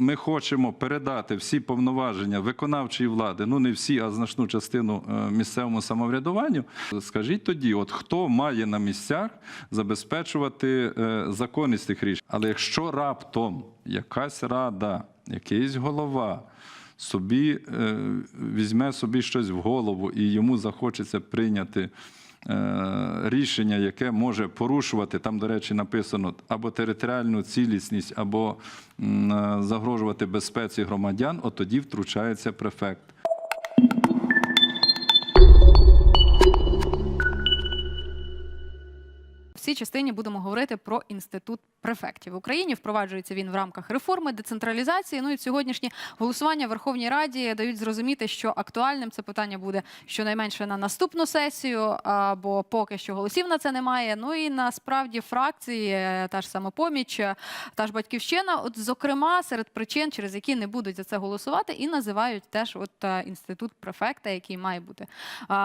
ми хочемо передати всі повноваження виконавчої влади, ну не всі, а значну частину е, місцевому самоврядуванню. Скажіть тоді, от хто має на місцях забезпечувати е, законність цих рішень? Але якщо раптом якась рада, якийсь голова собі е, візьме собі щось в голову і йому захочеться прийняти. Е, Рішення, яке може порушувати, там, до речі, написано або територіальну цілісність, або е, загрожувати безпеці громадян, от тоді втручається префект. Цій частині будемо говорити про інститут префектів. В Україні впроваджується він в рамках реформи, децентралізації. Ну і сьогоднішні голосування в Верховній Раді дають зрозуміти, що актуальним це питання буде щонайменше на наступну сесію, або поки що голосів на це немає. Ну і насправді фракції, е, та ж самопоміч, е, та ж батьківщина, от зокрема серед причин, через які не будуть за це голосувати, і називають теж от е, інститут префекта, який має бути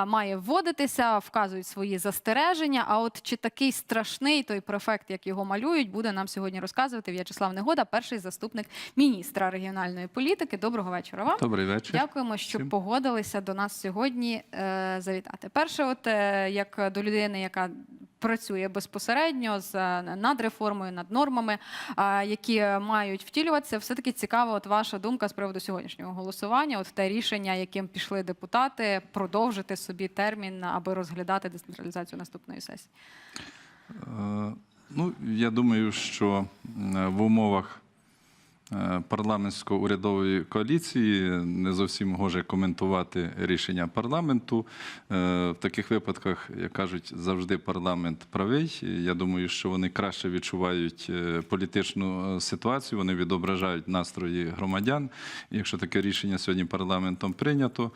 має вводитися, вказують свої застереження. А от чи такий страшний той префект, як його малюють, буде нам сьогодні розказувати В'ячеслав Негода, перший заступник міністра регіональної політики. Доброго вечора вам. Добрий вечір. Дякуємо, що Всім. погодилися до нас сьогодні е, завітати. Перше, от е, як до людини, яка працює безпосередньо з е, над реформою, над нормами, е, які мають втілюватися, все таки цікава. От ваша думка з приводу сьогоднішнього голосування. От те рішення, яким пішли депутати, продовжити собі термін, аби розглядати децентралізацію наступної сесії. Е, Ну, я думаю, що е, в умовах е, парламентсько-урядової коаліції не зовсім може коментувати рішення парламенту. В таких випадках, як кажуть, завжди парламент правий. Я думаю, що вони краще відчувають політичну ситуацію, вони відображають настрої громадян. Якщо таке рішення сьогодні парламентом прийнято,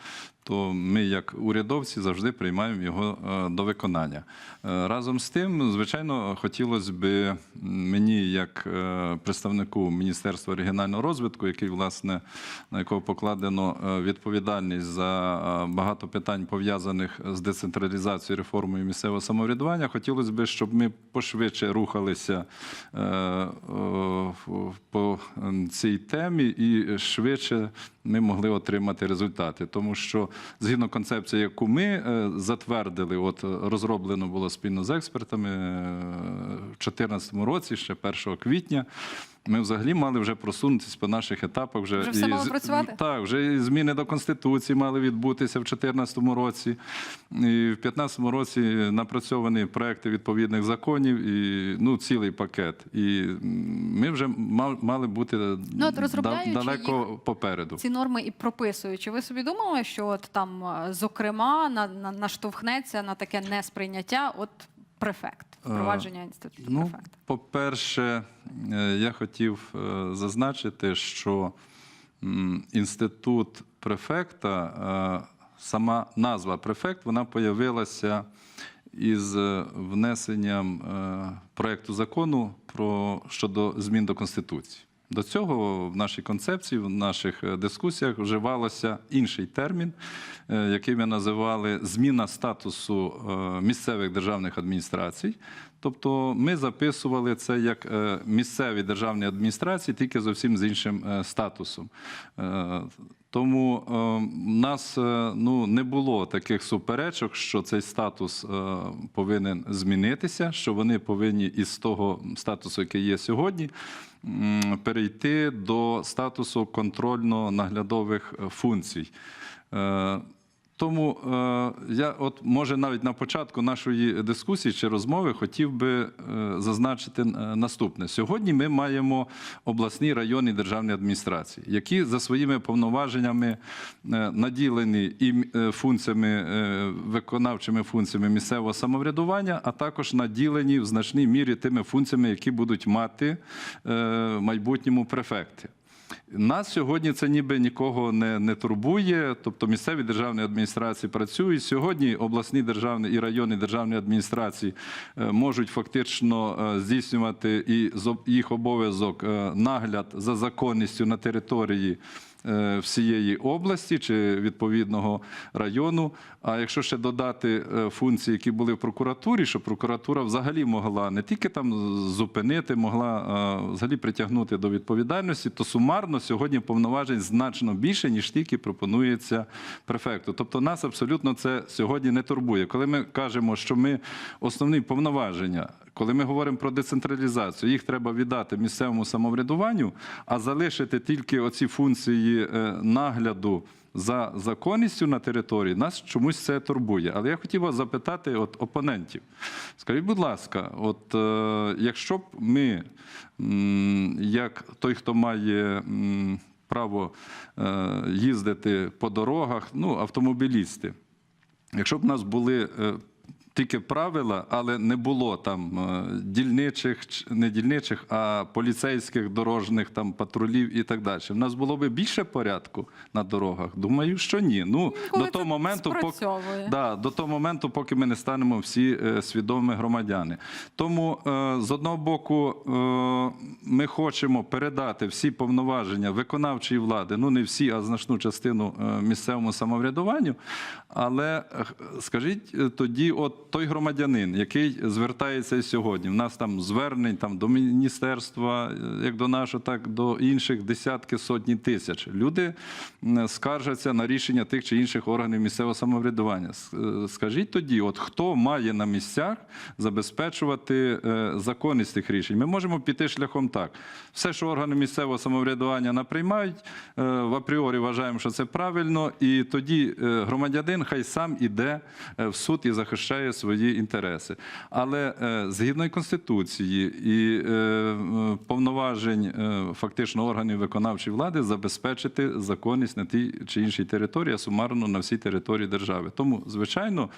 то ми, як урядовці, завжди приймаємо його е, до виконання. Е, Разом з тим, звичайно, хотілося б мені, як е, представнику Міністерства регіонального розвитку, який, власне, на якого покладено відповідальність за багато питань пов'язаних з децентралізацією реформою місцевого самоврядування, хотілося б, щоб ми пошвидше рухалися по цій темі і швидше ми могли отримати результати. Тому що згідно концепції, яку ми е, затвердили, от розроблено було спільно з експертами е, в 2014 році, ще 1 квітня. Ми взагалі мали вже просунутися по наших етапах. Вже, Вже все і мало працювати? Так, вже і зміни до Конституції мали відбутися в 2014 році. І в 2015 році напрацьовані проекти відповідних законів і ну, цілий пакет. І ми вже мали бути Ну, от розробляючи далеко попереду. ці норми і прописуючи. Ви собі думали, що от там, е, зокрема, на, на, наштовхнеться на таке несприйняття от префект, впровадження інституту Ну, префекта? по-перше, е, я хотів е, зазначити, що інститут префекта, е, сама назва префект, вона появилася із е, внесенням е, проекту закону про щодо змін до Конституції. До цього в нашій концепції, в наших е, дискусіях вживалося інший термін, е, який ми називали зміна статусу е, місцевих державних адміністрацій. Тобто ми записували це як місцеві державні адміністрації, тільки зовсім з іншим статусом. Тому е, в нас е, ну, не було таких суперечок, що цей статус е, повинен змінитися, що вони повинні із того статусу, який є сьогодні, перейти до статусу контрольно-наглядових функцій. Тому е, я, от може, навіть на початку нашої дискусії чи розмови хотів би е, зазначити е, наступне: сьогодні ми маємо обласні районні державні адміністрації, які за своїми повноваженнями наділені і функціями, виконавчими функціями місцевого самоврядування, а також наділені в значній мірі тими функціями, які будуть мати в майбутньому префекти. Нас сьогодні це ніби нікого не, не турбує. Тобто місцеві державні адміністрації працюють. Сьогодні обласні державні і районні державні адміністрації е, можуть фактично е, здійснювати і їх обов'язок е, нагляд за законністю на території всієї області чи відповідного району. А якщо ще додати е, функції, які були в прокуратурі, що прокуратура взагалі могла не тільки там зупинити, могла е, взагалі притягнути до відповідальності, то сумарно сьогодні повноважень значно більше, ніж тільки пропонується префекту. Тобто нас абсолютно це сьогодні не турбує. Коли ми кажемо, що ми основні повноваження. Коли ми говоримо про децентралізацію, їх треба віддати місцевому самоврядуванню, а залишити тільки оці функції е, нагляду за законністю на території, нас чомусь це турбує. Але я хотів вас запитати от опонентів. Скажіть, будь ласка, от е, якщо б ми, як той, хто має право е, їздити по дорогах, ну, автомобілісти, Якщо б у нас були е, тільки правила, але не було там е, дільничих, не дільничих, а поліцейських дорожніх там патрулів і так далі. У нас було б більше порядку на дорогах? Думаю, що ні. Ну Коли до того моменту, поки. Да, до того моменту, поки ми не станемо всі е, свідомі громадяни. Тому е, з одного боку е, ми хочемо передати всі повноваження виконавчої влади, ну не всі, а значну частину е, місцевому самоврядуванню. Але е, скажіть е, тоді, от той громадянин, який звертається сьогодні, в нас там звернень там до міністерства, е, як до нашого, так до інших десятки сотні тисяч. Люди скаржаться на рішення тих чи інших органів місцевого самоврядування. Е, Скажіть тоді, от хто має на місцях забезпечувати е, законність тих рішень? Ми можемо піти шляхом так. Все, що органи місцевого самоврядування наприймають, в апріорі вважаємо, що це правильно, і тоді громадянин хай сам іде в суд і захищає свої інтереси. Але е, згідно Конституції і е, повноважень е, фактично органів виконавчої влади забезпечити законність на тій чи іншій території, а сумарно на всій території держави. Тому, звичайно,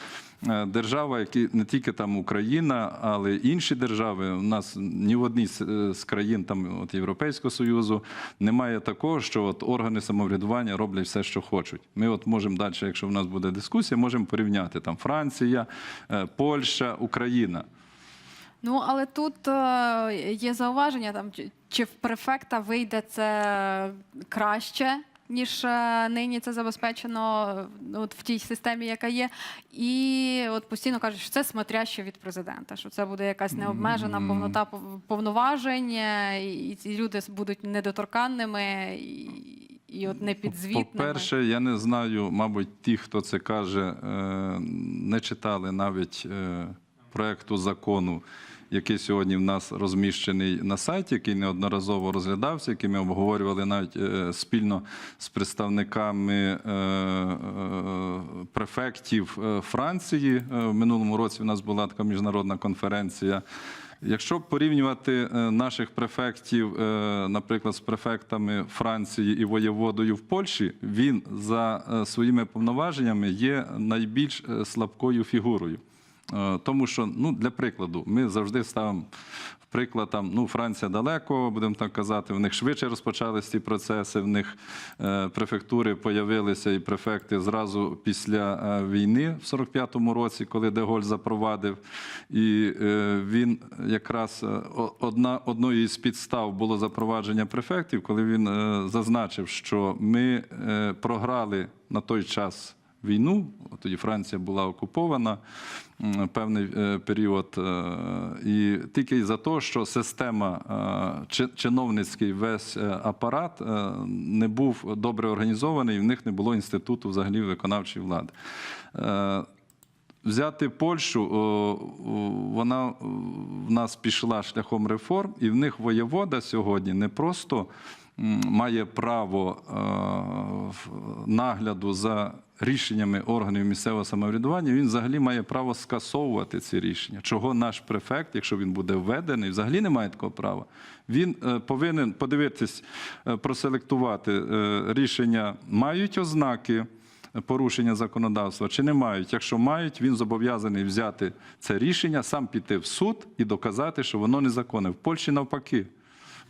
держава, які не тільки там Україна, але й інші держави, у нас ні в одній з, країн там от Європейського союзу немає такого, що от органи самоврядування роблять все, що хочуть. Ми от можемо далі, якщо в нас буде дискусія, можемо порівняти там Франція, Польща, Україна. Ну але тут е, є зауваження там, чи- в префекта вийде це краще. Ніж е, нині це забезпечено е, от в тій системі, яка є, і от постійно кажуть, що це смотряще від президента, що це буде якась необмежена повнота повноважень, е, і ці люди будуть недоторканними і, і от непідзвітними. По-перше, я не знаю, мабуть, ті, хто це каже, е, не читали навіть е, проекту закону, який сьогодні в нас розміщений на сайті, який неодноразово розглядався, який ми обговорювали навіть е, спільно з представниками префектів Франції. В минулому році в нас була така міжнародна конференція. Якщо порівнювати е, наших префектів, е, наприклад, з префектами Франції і воєводою в Польщі, він за е, своїми повноваженнями є найбільш слабкою фігурою. Тому що, ну, для прикладу, ми завжди ставимо приклад там, ну, Франція далеко, будемо так казати, в них швидше розпочалися ці процеси, в них е, префектури появилися і префекти зразу після е, війни в 45-му році, коли Деголь запровадив. І е, він якраз одна, одною із підстав було запровадження префектів, коли він зазначив, що ми програли на той час війну. Тоді Франція була окупована певний е, період. е, І тільки за те, що система е, чиновницький весь апарат не був добре організований, і в них не було інституту взагалі виконавчої влади. Взяти Польщу, вона в нас пішла шляхом реформ, і в них воєвода сьогодні не просто має право нагляду за рішеннями органів місцевого самоврядування, він взагалі має право скасовувати ці рішення. Чого наш префект, якщо він буде введений, взагалі не має такого права. Він е, повинен подивитись, е, проселектувати е, рішення, мають ознаки порушення законодавства чи не мають. Якщо мають, він зобов'язаний взяти це рішення, сам піти в суд і доказати, що воно незаконне. В Польщі навпаки.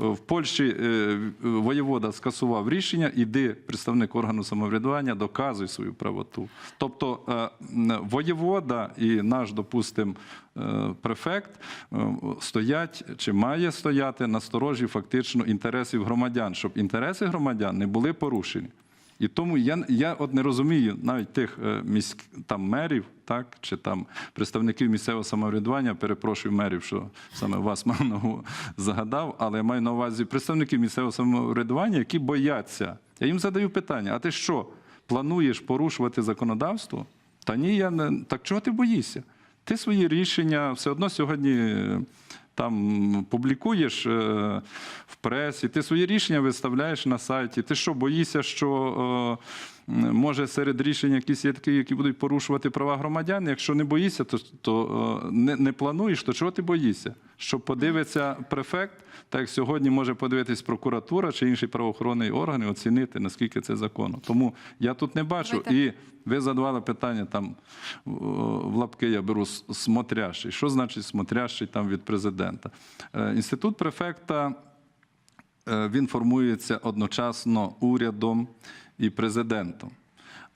В Польщі е, воєвода скасував рішення, іди, представник органу самоврядування, доказуй свою правоту. Тобто е, воєвода і наш, допустим, е, префект стоять чи має стояти на сторожі фактично інтересів громадян, щоб інтереси громадян не були порушені. І тому я, я от не розумію навіть тих е, міськ там мерів, так чи там представників місцевого самоврядування. Перепрошую мерів, що саме вас мав загадав, але я маю на увазі представників місцевого самоврядування, які бояться. Я їм задаю питання: а ти що, плануєш порушувати законодавство? Та ні, я не так чого ти боїшся? Ти свої рішення все одно сьогодні е, там публікуєш е, в пресі, ти свої рішення виставляєш на сайті. Ти що, боїшся, що е, може серед рішень якісь є такі, які будуть порушувати права громадян? Якщо не боїшся, то, то е, не, не плануєш, то чого ти боїшся? Що подивиться префект, так як сьогодні може подивитись прокуратура чи інший правоохоронний орган і оцінити, наскільки це законно. Тому я тут не бачу. Давайте. І ви задавали питання там в лапки я беру смотрящий. Що значить смотрящий там від президента? Е, Інститут префекта е, він формується одночасно урядом і президентом.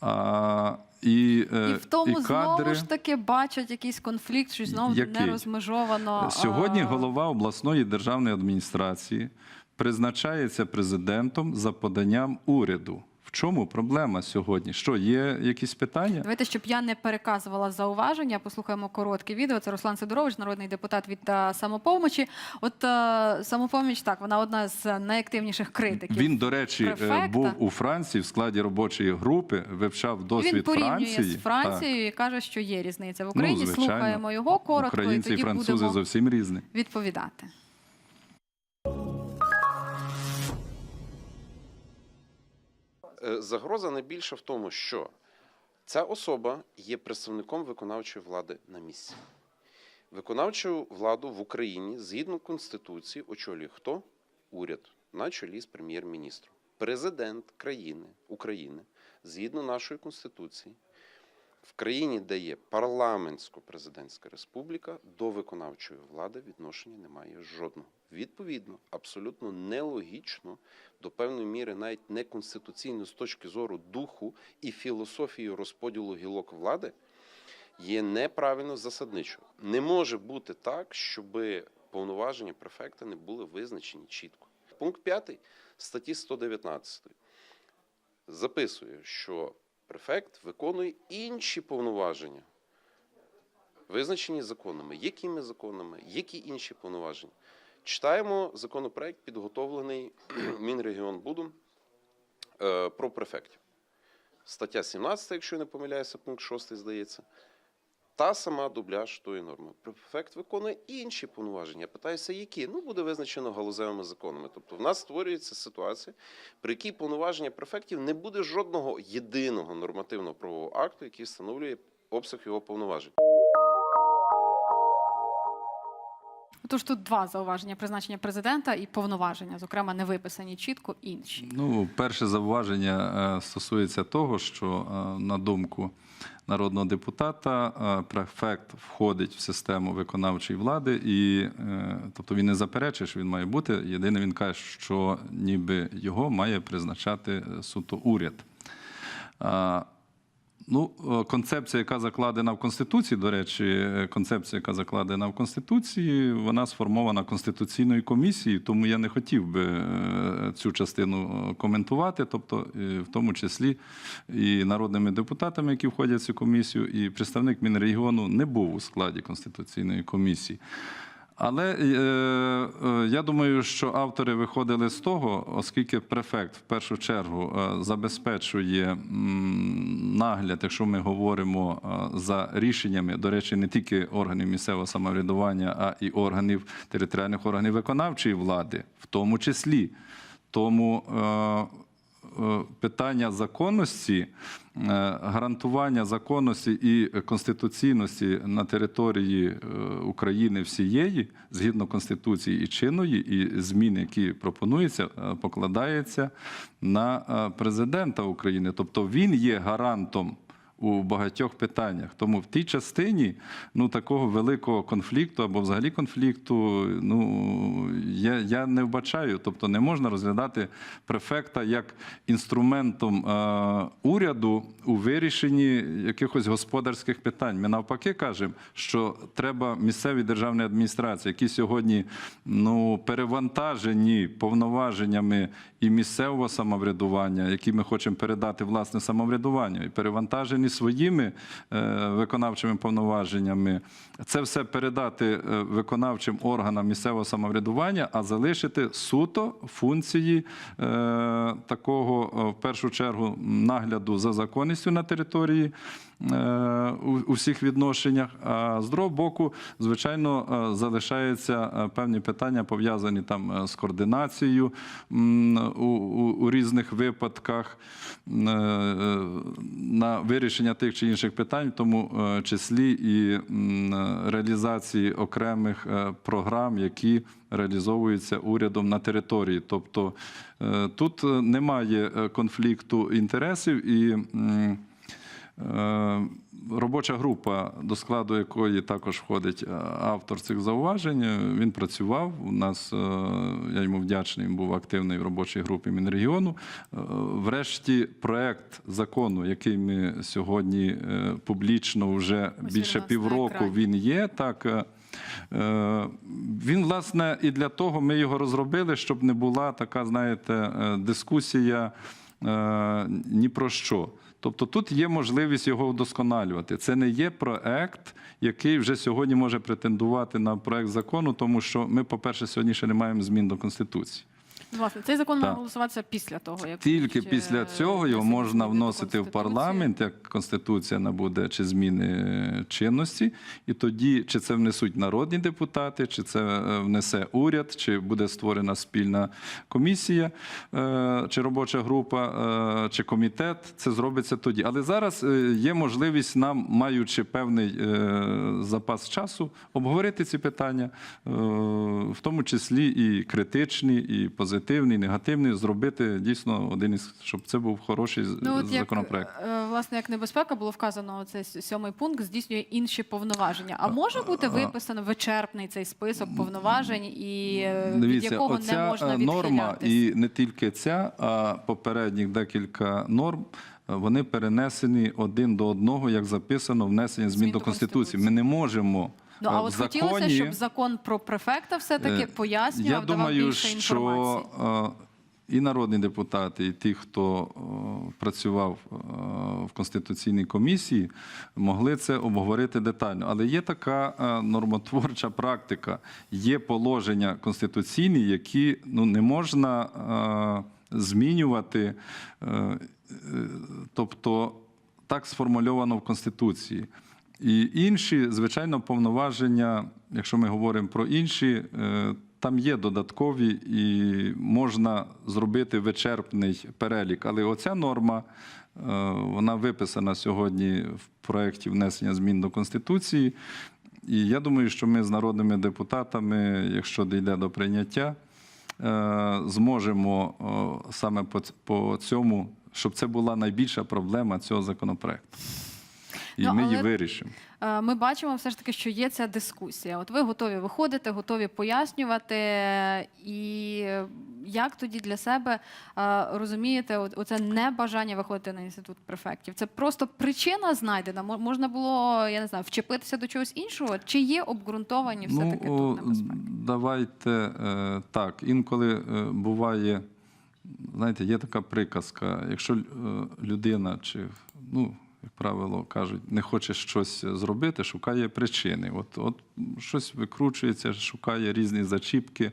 А, і, е, І в тому і кадри... знову ж таки бачать якийсь конфлікт, що знову Який? не розмежовано. Сьогодні голова обласної державної адміністрації призначається президентом за поданням уряду. В чому проблема сьогодні? Що є якісь питання? Давайте, щоб я не переказувала зауваження, послухаємо коротке відео. Це Руслан Сидорович, народний депутат від е, самопомочі. От е, самопоміч, так, вона одна з найактивніших критиків. Він, до речі, е, префекта. був у Франції в складі робочої групи, вивчав досвід він порівнює Франції. з Францією і каже, що є різниця в Україні. Ну. Слухаємо його коротко, Українці і і французи будемо зовсім різні. відповідати. Загроза найбільша в тому, що ця особа є представником виконавчої влади на місці. Виконавчу владу в Україні згідно Конституції очолює хто? Уряд на чолі з прем'єр-міністром. Президент країни України, згідно нашої Конституції, в країні, де є парламентсько-президентська республіка, до виконавчої влади відношення немає жодного. Відповідно, абсолютно нелогічно, до певної міри навіть неконституційно з точки зору духу і філософії розподілу гілок влади, є неправильно засадничо. Не може бути так, щоб повноваження префекта не були визначені чітко. Пункт 5 статті 119 записує, що префект виконує інші повноваження, визначені законами. Якими законами, які інші повноваження? Читаємо законопроект, підготовлений Мінрегіонбудом е, про префектів. Стаття 17, якщо я не помиляюся, пункт 6, здається. Та сама дубляж тої норми. Префект виконує інші повноваження. Питаюся, які? Ну, буде визначено галузевими законами. Тобто в нас створюється ситуація, при якій повноваження префектів не буде жодного єдиного нормативного правового акту, який встановлює обсяг його повноважень. Тож тут два зауваження: призначення президента і повноваження, зокрема, не виписані чітко інші. Ну, перше зауваження е, стосується того, що е, на думку народного депутата е, префект входить в систему виконавчої влади, і тобто він не заперечує, що він має бути. Єдине, він каже, що ніби його має призначати суто уряд. Ну, е, концепція, яка закладена в Конституції, до речі, е, концепція, яка закладена в Конституції, вона сформована Конституційною комісією, тому я не хотів би е, цю частину коментувати, тобто, в тому числі і народними депутатами, які входять в цю комісію, і представник Мінрегіону не був у складі Конституційної комісії. Але е, е, я думаю, що автори виходили з того, оскільки префект в першу чергу е, забезпечує нагляд, якщо ми говоримо е, за рішеннями, до речі, не тільки органів місцевого самоврядування, а і органів територіальних органів виконавчої влади, в тому числі. Тому е, питання законності, е, гарантування законності і конституційності на території е, України всієї, згідно Конституції і чинної, і змін, які пропонуються, е, покладається на е, президента України. Тобто він є гарантом у багатьох питаннях. Тому в тій частині ну, такого великого конфлікту або взагалі конфлікту ну, я, я не вбачаю. Тобто не можна розглядати префекта як інструментом е, уряду у вирішенні якихось господарських питань. Ми навпаки кажемо, що треба місцеві державні адміністрації, які сьогодні ну, перевантажені повноваженнями і місцевого самоврядування, які ми хочемо передати власне самоврядуванню, і перевантажені своїми е, виконавчими повноваженнями. Це все передати е, виконавчим органам місцевого самоврядування, а залишити суто функції е, такого, в першу чергу, нагляду за законністю на території у, у всіх відношеннях. А з другого боку, звичайно, е, залишаються е, певні питання пов'язані там е, з координацією у, у, у різних випадках е, на вирішення тих чи інших питань, в тому е, числі і е, реалізації окремих е, програм, які реалізовуються урядом на території. Тобто е, тут е, немає е, конфлікту інтересів і. Е, Робоча група, до складу якої також входить е, автор цих зауважень, е, він працював. У нас я йому вдячний, він був активний в робочій групі Мінрегіону. Врешті, проект закону, який ми сьогодні публічно вже більше півроку він є. Так він, власне, і для того ми його розробили, щоб не була така, знаєте, дискусія ні про що. Тобто тут є можливість його вдосконалювати. Це не є проект, який вже сьогодні може претендувати на проект закону, тому що ми, по-перше, сьогодні ще не маємо змін до Конституції. Власне, цей закон має голосуватися після того, як Тільки будуть, після е, цього його можна вносити в парламент, як конституція набуде чи зміни е, чинності, і тоді чи це внесуть народні депутати, чи це е, внесе уряд, чи буде створена спільна комісія, чи робоча група, чи комітет. Це зробиться тоді. Але зараз є можливість нам, маючи певний запас часу, обговорити ці питання, в тому числі і критичні, і позитивні, і негативні, зробити дійсно один із, щоб це був хороший Ну, от законопроект. е, власне, як небезпека було вказано, цей сьомий пункт здійснює інші повноваження. А може бути виписано вичерпний цей список повноважень, і е, від якого не можна е, норма, і не тільки ця, а попередніх декілька норм. Вони перенесені один до одного, як записано внесення змін, Змін до. Конституції. Ми не можемо Ну е, а от законі, хотілося, щоб закон про префекта все-таки Е, пояснював, Я давав думаю, більше що інформації. е, і народні депутати, і ті, хто е, працював е, в конституційній комісії, могли це обговорити детально. Але є така е, нормотворча практика, є положення конституційні, які ну не можна е, змінювати. е, е, Тобто так сформульовано в Конституції. І інші, звичайно, повноваження, якщо ми говоримо про інші, е, там є додаткові і можна зробити вичерпний перелік. Але оця норма, е, вона виписана сьогодні в проєкті внесення змін до Конституції. І я думаю, що ми з народними депутатами, якщо дійде до прийняття, е, зможемо саме по цьому, щоб це була найбільша проблема цього законопроекту. І Ну, ми її вирішимо. Е, Ми бачимо все ж таки, що є ця дискусія. От ви готові виходити, готові пояснювати. І як тоді для себе е, розумієте, оце небажання виходити на інститут префектів? Це просто причина знайдена. Мо- Можна було, я не знаю, вчепитися до чогось іншого? Чи є обґрунтовані все-таки Ну, тут небезпеки? давайте е, так. Інколи буває, знаєте, є така приказка, якщо людина чи ну. Як правило, кажуть, не хоче щось зробити, шукає причини. От, от щось викручується, шукає різні зачіпки.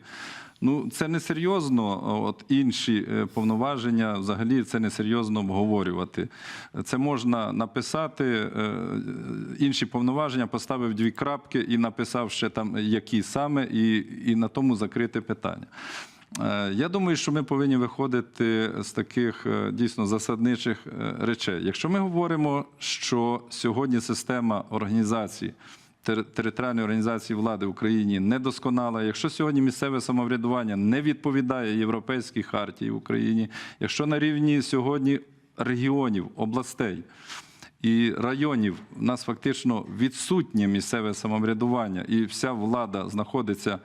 Ну, це не серйозно. От інші е, повноваження, взагалі, це не серйозно обговорювати. Це можна написати е, інші повноваження, поставив дві крапки і написав ще там, які саме, і, і на тому закрити питання. Е, Я думаю, що ми повинні виходити з таких е, дійсно засадничих е, речей. Якщо ми говоримо, що сьогодні система організації, територіальної організації влади в Україні недосконала, якщо сьогодні місцеве самоврядування не відповідає європейській хартії в Україні, якщо на рівні сьогодні регіонів, областей і районів у нас фактично відсутнє місцеве самоврядування, і вся влада знаходиться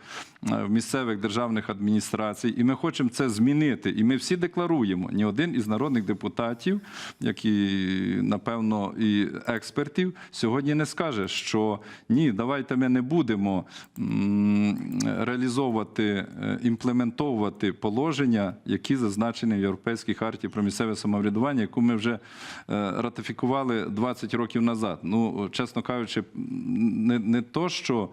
е, в місцевих державних адміністрацій. І ми хочемо це змінити. І ми всі декларуємо. Ні один із народних депутатів, як і напевно і експертів, сьогодні не скаже, що ні, давайте ми не будемо реалізовувати, е, імплементовувати положення, які зазначені в Європейській харті про місцеве самоврядування, яку ми вже е, ратифікували 20 років назад. Ну, чесно кажучи, не, не то, що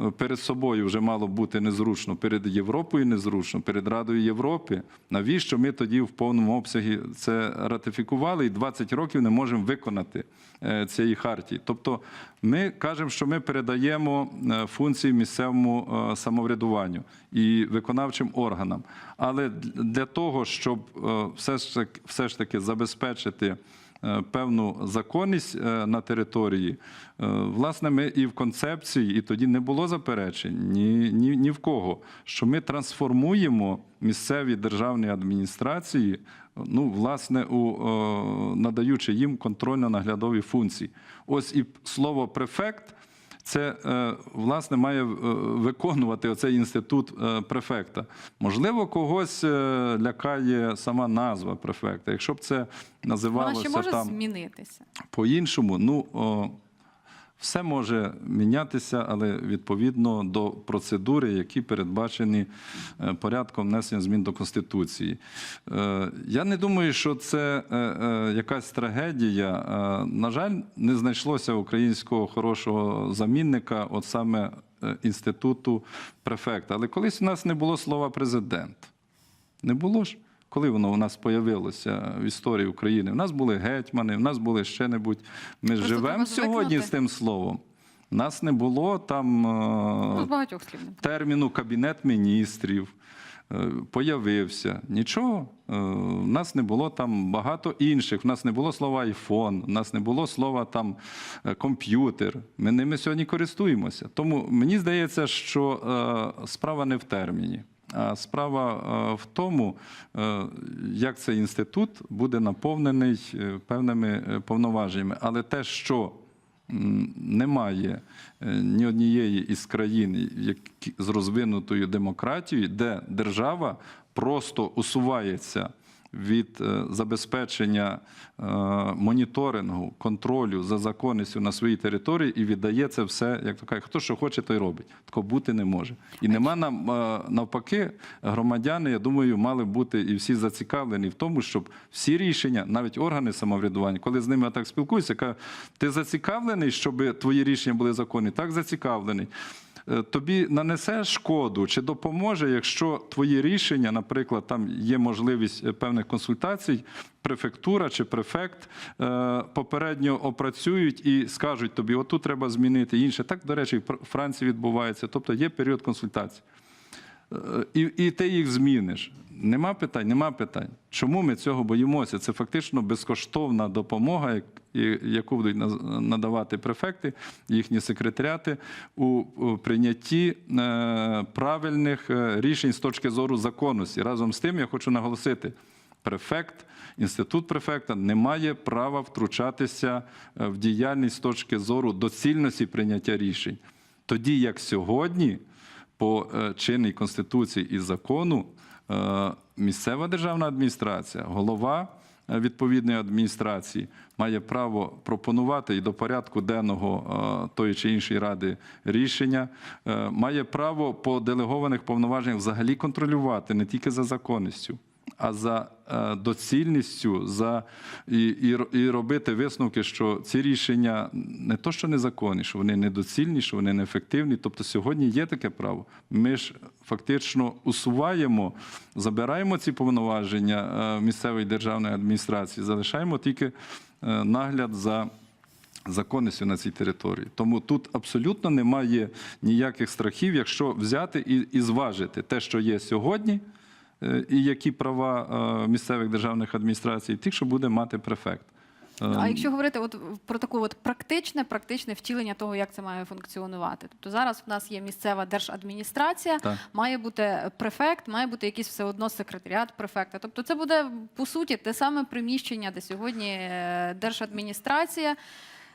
е, перед собою вже мало бути незручно, перед Європою незручно, перед Радою Європи. Навіщо ми тоді в повному обсягі це ратифікували і 20 років не можемо виконати е, цієї хартії? Тобто ми кажемо, що ми передаємо е, функції місцевому самоврядуванню і виконавчим органам. Але для того, щоб все ж таки, все ж таки забезпечити певну законність е, на території, е, власне, ми і в концепції, і тоді не було заперечень ні, ні, ні в кого, що ми трансформуємо місцеві державні адміністрації, ну, власне, у, е, надаючи їм контрольно-наглядові функції. Ось і слово префект. Це е, власне має е, виконувати оцей інститут е, префекта. Можливо, когось лякає сама назва префекта. Якщо б це Вона називалося ще може там змінитися. по-іншому, ну все може мінятися, але відповідно до процедури, які передбачені е, порядком внесення змін до Конституції. Е, Я не думаю, що це е, якась трагедія. На жаль, не знайшлося українського хорошого замінника, от саме інституту префекта. Але колись у нас не було слова президент. Не було ж. Коли воно у нас появилося в історії України? У нас були гетьмани, у нас були ще небудь. Ми Просто живемо сьогодні з тим словом. У нас не було там Ну, е, було. терміну Кабінет міністрів. е, Появився нічого. е, У нас не було там багато інших. У нас не було слова айфон, у нас не було слова там комп'ютер. Ми ними сьогодні користуємося. Тому мені здається, що справа не в терміні. А справа е, в тому, е, як цей інститут буде наповнений е, певними повноваженнями. Але те, що немає ні однієї із країн з розвинутою демократією, де держава просто усувається від е, забезпечення е, моніторингу, контролю за законністю на своїй території і віддає це все, як то кажуть, хто що хоче, той робить. Такого бути не може. І нема нам е, навпаки, громадяни, я думаю, мали бути і всі зацікавлені в тому, щоб всі рішення, навіть органи самоврядування, коли з ними я так спілкуюся, кажу, ти зацікавлений, щоб твої рішення були законні? Так, зацікавлений. Е, тобі нанесе шкоду чи допоможе, якщо твої рішення, наприклад, там є можливість е, певних консультацій, префектура чи префект е, попередньо опрацюють і скажуть тобі, отут треба змінити інше. Так, до речі, в Франції відбувається. Тобто є період консультацій. Е, І, і ти їх зміниш. Нема питань, нема питань. Чому ми цього боїмося? Це фактично безкоштовна допомога, яку будуть надавати префекти, їхні секретаріати у, прийнятті е, правильних е, рішень з точки зору законності. Разом з тим, я хочу наголосити. Префект, інститут префекта не має права втручатися в діяльність з точки зору доцільності прийняття рішень. Тоді як сьогодні, по е, чинній конституції і закону, е, місцева державна адміністрація, голова е, відповідної адміністрації має право пропонувати і до порядку денного тої чи іншої ради рішення, має право по делегованих повноваженнях взагалі контролювати не тільки за законністю. А за е, доцільністю, за і, і, і робити висновки, що ці рішення не то, що незаконні, що вони недоцільні, що вони неефективні. Тобто сьогодні є таке право. Ми ж фактично усуваємо, забираємо ці повноваження е, місцевої державної адміністрації, залишаємо тільки е, нагляд за законністю на цій території. Тому тут абсолютно немає ніяких страхів, якщо взяти і, і зважити те, що є сьогодні, і які права е, місцевих державних адміністрацій, тих, що буде мати префект. А Е, якщо говорити от про таку от практичне, практичне втілення того, як це має функціонувати, тобто зараз в нас є місцева держадміністрація, Так. має бути префект, має бути якийсь все одно секретаріат префекта. Тобто, це буде по суті те саме приміщення, де сьогодні е, держадміністрація.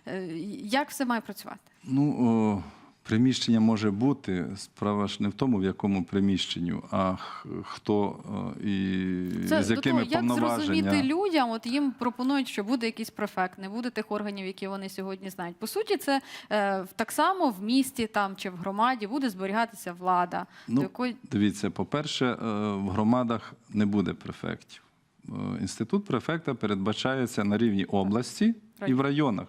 Е, Як все має працювати? Ну, о, приміщення може бути. Справа ж не в тому, в якому приміщенню, а хто і Це з до якими того, як зрозуміти людям, от їм пропонують, що буде якийсь префект, не буде тих органів, які вони сьогодні знають. По суті, це е, так само в місті там чи в громаді буде зберігатися влада, до Ну, якої Дивіться, по-перше, е, в громадах не буде префектів. Е, Інститут префекта передбачається на рівні області і в районах.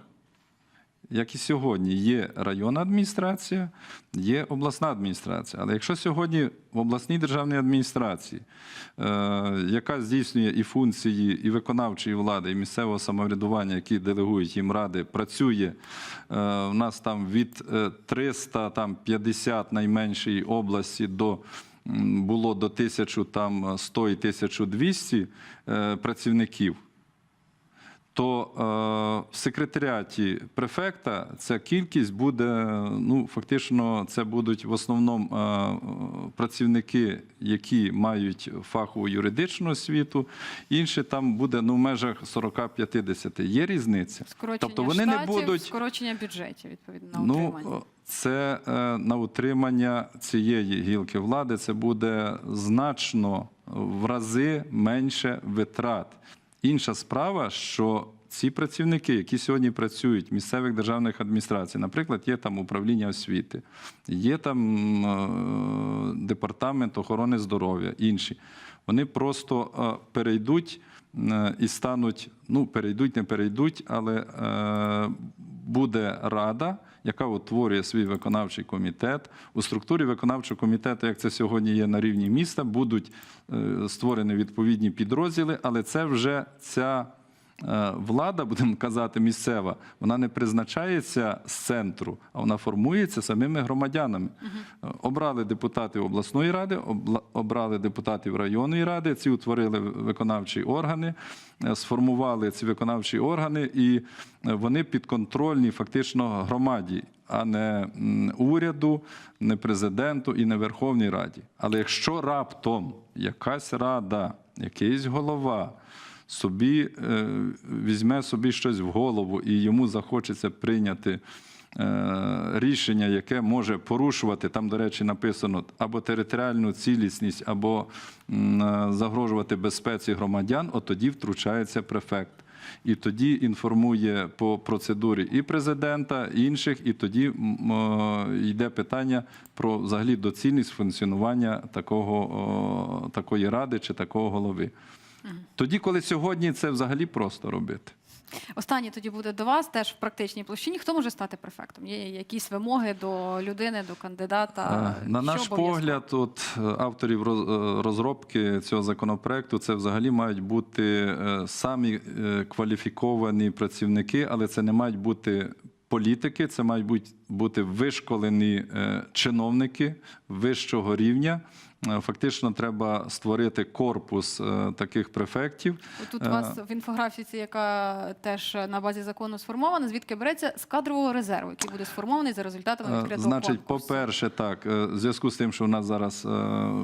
Як і сьогодні, є районна адміністрація, є обласна адміністрація. Але якщо сьогодні в обласній державній адміністрації, е, яка здійснює і функції і виконавчої влади, і місцевого самоврядування, які делегують їм ради, працює е, в нас там від е, 350 найменшої області до було до 1100 і 1200 е, працівників то е, в секретаріаті префекта ця кількість буде, ну фактично, це будуть в основному е, працівники, які мають фахову юридичну освіту, інші там буде ну, в межах 40-50. Є різниця. скорочення Тобто вони не будуть скорочення бюджетів відповідно на Ну, утримання. о, це е, на утримання цієї гілки влади це буде значно в рази менше витрат. Інша справа, що ці працівники, які сьогодні працюють в місцевих державних адміністрацій, наприклад, є там управління освіти, є там е, департамент охорони здоров'я, інші, вони просто е, перейдуть е, і стануть, ну перейдуть, не перейдуть, але буде рада, яка утворює свій виконавчий комітет. У структурі виконавчого комітету, як це сьогодні є на рівні міста, будуть е, створені відповідні підрозділи, але це вже ця. Е, Влада, будемо казати, місцева, вона не призначається з центру, а вона формується самими громадянами. Е, Обрали депутати обласної ради, обрали депутатів районної ради. Ці утворили виконавчі органи, е, сформували ці виконавчі органи, і вони підконтрольні фактично громаді, а не уряду, не президенту і не Верховній Раді. Але якщо раптом якась рада, якийсь голова собі е, візьме собі щось в голову і йому захочеться прийняти. е, Рішення, яке може порушувати, там, до речі, написано або територіальну цілісність, або е, загрожувати безпеці громадян, от тоді втручається префект. І тоді інформує по процедурі і президента, і інших, і тоді йде питання про взагалі доцільність функціонування такої ради чи такого голови. Тоді, коли сьогодні це взагалі просто робити. Останнє тоді буде до вас теж в практичній площині. Хто може стати префектом? Є якісь вимоги до людини, до кандидата? Е, На наш погляд, от е, авторів е, розробки цього законопроекту, це взагалі мають бути самі кваліфіковані працівники, але це не мають бути політики, це мають бути- вишколені чиновники вищого рівня. Е, Фактично, треба створити корпус е, таких префектів. Тут у Е, вас в інфографіці, яка теж на базі закону сформована, звідки береться з кадрового резерву, який буде сформований за результатами відкритого Значить, конкурсу. по-перше, так, в зв'язку з тим, що в нас зараз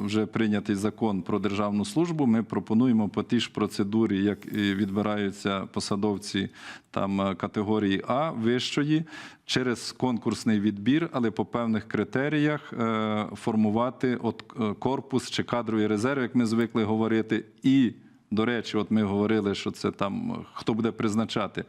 вже прийнятий закон про державну службу, ми пропонуємо по тій ж процедурі, як і відбираються посадовці там категорії А вищої, через конкурсний відбір, але по певних критеріях е, формувати от е, корпус чи кадровий резерв, як ми звикли говорити, і до речі, от ми говорили, що це там хто буде призначати.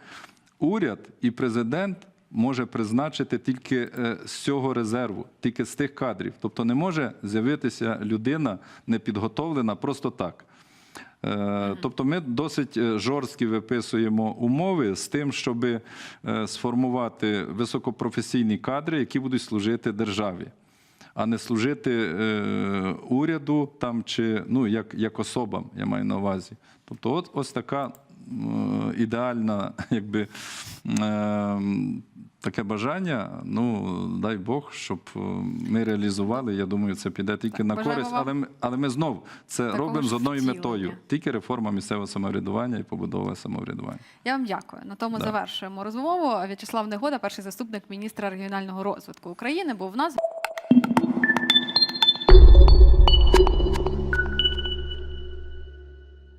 Уряд і президент може призначити тільки е, з цього резерву, тільки з тих кадрів. Тобто не може з'явитися людина непідготовлена просто так. Е, Тобто ми досить е, жорсткі виписуємо умови з тим, щоб е, сформувати високопрофесійні кадри, які будуть служити державі, а не служити уряду там чи ну, як, як особам, я маю на увазі. Тобто, от ось така ідеальна, якби. е, таке бажання. Ну дай Бог, щоб е, ми реалізували. Я думаю, це піде тільки Так, на користь, але ми, але ми знов це робимо з одною метою: тільки реформа місцевого самоврядування і побудова самоврядування. Я вам дякую. На тому Да. завершуємо розмову. В'ячеслав Негода, перший заступник міністра регіонального розвитку України, був в нас.